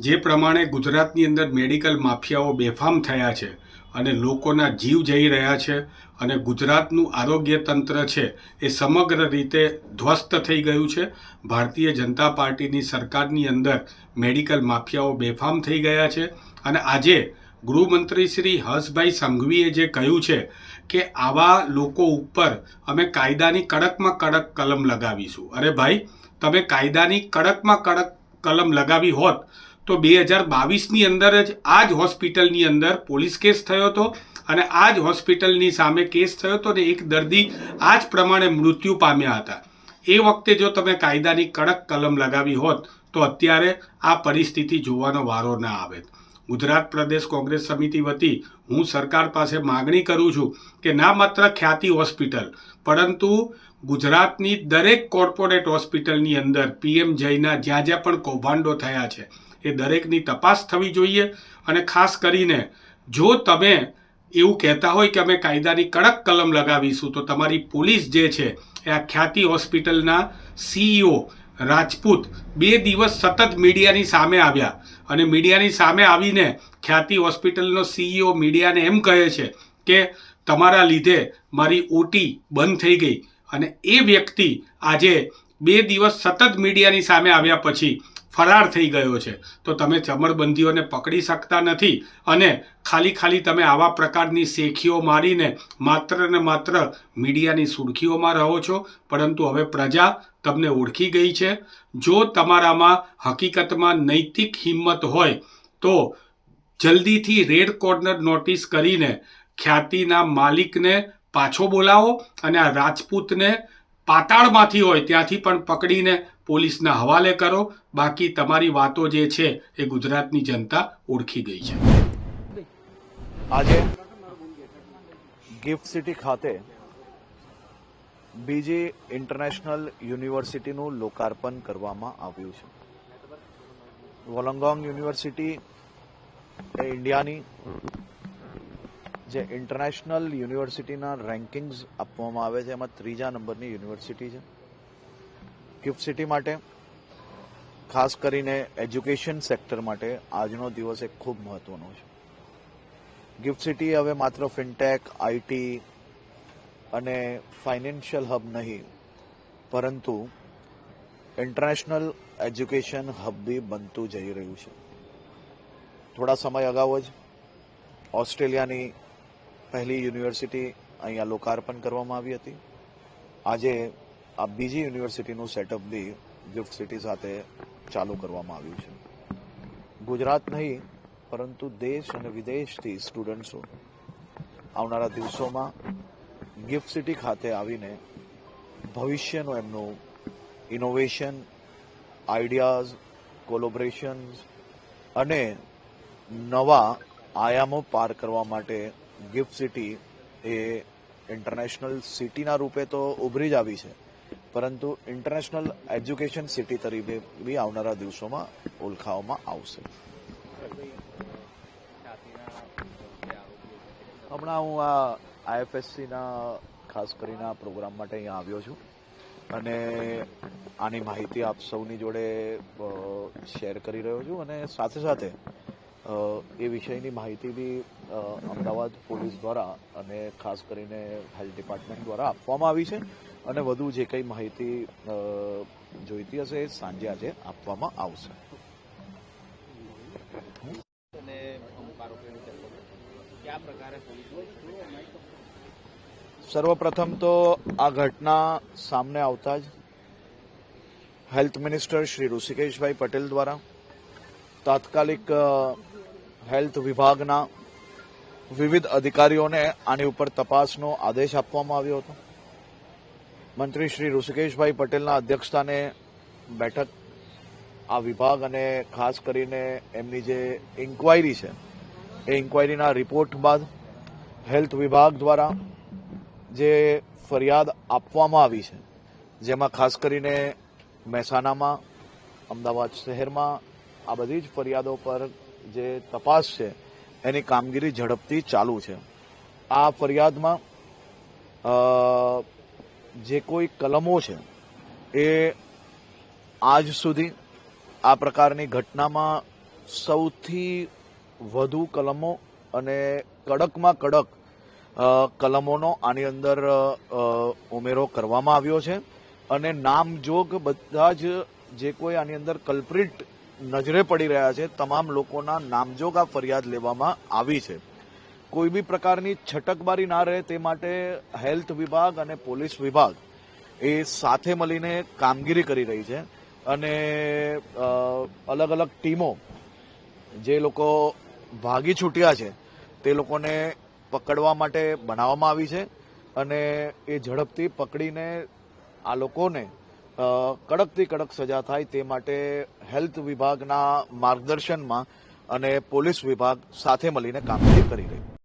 જે પ્રમાણે ગુજરાતની અંદર મેડિકલ માફિયાઓ બેફામ થયા છે અને લોકોના જીવ જઈ રહ્યા છે અને ગુજરાતનું આરોગ્ય તંત્ર છે એ સમગ્ર રીતે ધ્વસ્ત થઈ ગયું છે. ભારતીય જનતા પાર્ટીની સરકારની અંદર મેડિકલ માફિયાઓ બેફામ થઈ ગયા છે અને આજે ગૃહમંત્રી શ્રી હર્ષભાઈ સંઘવીએ જે કહ્યું છે કે આવા લોકો ઉપર અમે કાયદાની કડકમાં કડક કલમ લગાવીશું. અરે ભાઈ, તમે કાયદાની કડકમાં કડક કલમ લગાવી હોત તો બે હજાર બાવીસની અંદર જ આ જ હોસ્પિટલની અંદર પોલીસ કેસ થયો હતો અને આ જ હોસ્પિટલની સામે કેસ થયો હતો ને એક દર્દી આ જ પ્રમાણે મૃત્યુ પામ્યા હતા. એ વખતે જો તમે કાયદાની કડક કલમ લગાવી હોત, તો અત્યારે આ પરિસ્થિતિ જોવાનો વારો ના આવે. ગુજરાત પ્રદેશ કોંગ્રેસ સમિતિ વતી હું સરકાર પાસે માગણી કરું છું કે ના માત્ર ખ્યાતિ હોસ્પિટલ, પરંતુ ગુજરાતની દરેક કોર્પોરેટ હોસ્પિટલની અંદર પીએમ જયના જ્યાં જ્યાં પણ કૌભાંડો થયા છે એ દરેકની તપાસ થવી જોઈએ અને ખાસ કરીને જો તમે એવું કહેતા હોય કે અમે કાયદાની કડક કલમ લગાવીશું, તો તમારી પોલીસ જે છે એ આ ખ્યાતિ હોસ્પિટલના સીઈઓ રાજપૂત બે દિવસ સતત મીડિયાની સામે આવ્યા અને મીડિયાની સામે આવીને ખ્યાતિ હોસ્પિટલનો સીઈઓ મીડિયાને એમ કહે છે કે તમારા લીધે મારી ઓટી બંધ થઈ ગઈ. અને એ વ્યક્તિ આજે બે દિવસ સતત મીડિયાની સામે આવ્યા પછી ફરાર થઈ ગયો છે. તો તમે ચમરબંધીઓને પકડી શકતા નથી અને ખાલી ખાલી તમે આવા પ્રકારની શેખીઓ મારીને માત્ર ને માત્ર મીડિયાની સુર્ખીઓમાં રહો છો. પરંતુ હવે પ્રજા તમને ઓળખી ગઈ છે. જો તમારામાં હકીકતમાં નૈતિક હિંમત હોય, તો જલ્દીથી રેડ કોર્નર નોટિસ કરીને ખ્યાતિના માલિકને પાછો બોલાવો અને આ રાજપૂતને પાતાળમાંથી હોય ત્યાંથી પણ પકડીને પોલીસના હવાલે કરો. બાકી તમારી વાતો જે છે એ ગુજરાતની જનતા ઓળખી ગઈ છે. આજે ગિફ્ટ સિટી ખાતે બીજી ઇન્ટરનેશનલ યુનિવર્સિટીનું લોકાર્પણ કરવામાં આવ્યું છે. વોલંગોંગ યુનિવર્સિટી એ ઇન્ડિયાની જે ઇન્ટરનેશનલ યુનિવર્સિટીના રેન્કિંગ્સ આપવામાં આવે છે, એમાં ત્રીજા નંબરની યુનિવર્સિટી છે. ગિફ્ટ સિટી માટે, ખાસ કરીને એજ્યુકેશન સેક્ટર માટે આજનો દિવસ એક ખૂબ મહત્વનો છે. ગિફ્ટ સિટી હવે માત્ર ફિનટેક આઈટી અને ફાઇનાન્શિયલ હબ નહીં, પરંતુ ઇન્ટરનેશનલ એજ્યુકેશન હબ બી બનતું જઈ રહ્યું છે. થોડા સમય અગાઉ જ ઓસ્ટ્રેલિયાની પહેલી યુનિવર્સિટી અહીંયા લોકાર્પણ કરવામાં આવી હતી. આજે આ બીજી યુનિવર્સિટીનું સેટઅપ બી ગિફ્ટ સિટી સાથે ચાલુ કરવામાં આવ્યું છે. ગુજરાત નહીં, પરંતુ દેશ અને વિદેશથી સ્ટુડન્ટ્સો આવનારા દિવસોમાં ગિફ્ટ સિટી ખાતે આવીને ભવિષ્યનું એમનું ઇનોવેશન આઈડિયાઝ કોલોબરેશન્સ અને નવા આયામો પાર કરવા માટે ગિફ્ટ સિટી એ ઇન્ટરનેશનલ સિટીના રૂપે તો ઉભરી જ આવી છે. પરંતુ ઇન્ટરનેશનલ એજ્યુકેશન સિટી તરીકે બી આવનારા દિવસોમાં ઓળખાવવામાં આવશે. હમણાં હું આ આઈએફએસસીના ખાસ કરીને આ પ્રોગ્રામ માટે અહીંયા આવ્યો છું અને આની માહિતી આપ સૌની જોડે શેર કરી રહ્યો છું અને સાથે સાથે એ વિષયની માહિતી બી અમદાવાદ પોલીસ દ્વારા અને ખાસ કરીને હેલ્થ ડિપાર્ટમેન્ટ દ્વારા આપવામાં આવી છે. અને વધુ જે કંઈ માહિતી જોઈતી હશે એ સાંજે આજે આપવામાં આવશે. સર્વપ્રથમ તો આ ઘટના સામે આવતા જ હેલ્થ મિનિસ્ટર શ્રી ઋષિકેશભાઈ પટેલ દ્વારા તાત્કાલિક હેલ્થ વિભાગના વિવિધ અધિકારીઓને આની ઉપર તપાસનો આદેશ આપવામાં આવ્યો હતો. મંત્રી શ્રી ઋષિકેશભાઈ પટેલના અધ્યક્ષસ્થાને બેઠક, આ વિભાગ અને ખાસ કરીને એમની જે ઇન્કવાયરી છે, એ ઇન્કવાયરીના રિપોર્ટ બાદ હેલ્થ વિભાગ દ્વારા જે ફરિયાદ આપવામાં આવી છે, જેમાં ખાસ કરીને મહેસાણામાં, અમદાવાદ શહેરમાં, આ બધી જ ફરિયાદો પર જે તપાસ છે, એની કામગીરી ઝડપથી ચાલુ છે. આ ફરિયાદમાં જે કોઈ કલમો છે, એ આજ સુધી આ પ્રકારની ઘટનામાં સૌથી વધુ કલમો અને કડકમાં કડક કલમોનો આની અંદર ઉમેરો કરવામાં આવ્યો છે. અને નામજોગ બધા જ જે કોઈ આની અંદર કલ્પ્રિટ નજરે પડી રહ્યા છે, તમામ લોકોના નામજોગ આ ફરિયાદ લેવામાં આવી છે. કોઈ બી પ્રકારની છટકબારી ના રહે તે માટે હેલ્થ વિભાગ અને પોલીસ વિભાગ એ સાથે મળીને કામગીરી કરી રહી છે. અને અલગ અલગ ટીમો જે લોકો ભાગી છૂટ્યા છે તે લોકોને પકડવા માટે બનાવવામાં આવી છે અને એ ઝડપથી પકડીને આ લોકોને કડકથી કડક સજા થાય તે માટે હેલ્થ વિભાગના માર્ગદર્શનમાં અને પોલીસ વિભાગ સાથે મળીને કામગીરી કરી રહી